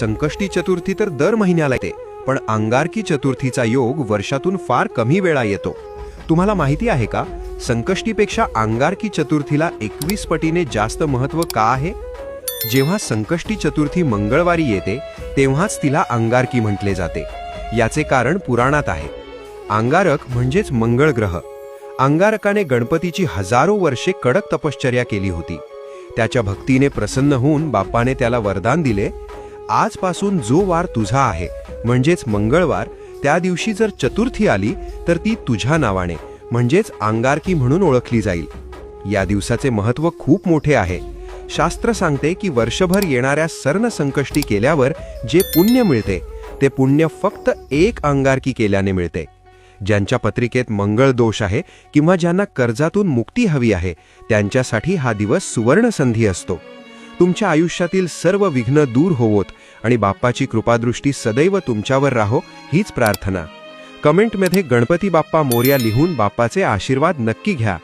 संकष्टी चतुर्थी तर दर महिन्याला येते पण अंगारकी चतुर्थीचा योग वर्षातून फार कमी वेळा येतो. तुम्हाला माहिती आहे का संकष्टीपेक्षा अंगारकी चतुर्थीला एकवीस पटीने जास्त महत्त्व का आहे? जेव्हा संकष्टी चतुर्थी मंगळवारी येते तेव्हाच तिला अंगारकी म्हटले जाते. याचे कारण पुराणात आहे. अंगारक म्हणजेच मंगळ ग्रह. अंगारकाने गणपतीची हजारो वर्षे कडक तपश्चर्या केली होती. त्याच्या भक्तीने प्रसन्न होऊन बाप्पाने त्याला वरदान दिले आजपासून जो वार तुझा आहे म्हणजेच मंगळवार त्या दिवशी जर चतुर्थी आली तर ती तुझ्या नावाने म्हणजेच अंगारकी म्हणून ओळखली जाईल. या दिवसाचे महत्त्व खूप मोठे आहे. शास्त्र सांगते की वर्षभर येणाऱ्या सर्ण संकष्टी केल्यावर जे पुण्य मिळते ते पुण्य फक्त एक अंगारकी केल्याने मिळते. ज्यांच्या पत्रिकेत मंगळ दोष आहे किंवा ज्यांना कर्जातून मुक्ती हवी आहे त्यांच्यासाठी हा दिवस सुवर्णसंधी असतो. तुमच्या आयुष्यातील सर्व विघ्न दूर होवोत आणि बाप्पाची कृपादृष्टी सदैव तुमच्यावर राहो हीच प्रार्थना. कमेंटमध्ये गणपती बाप्पा मोर्या लिहून बाप्पाचे आशीर्वाद नक्की घ्या.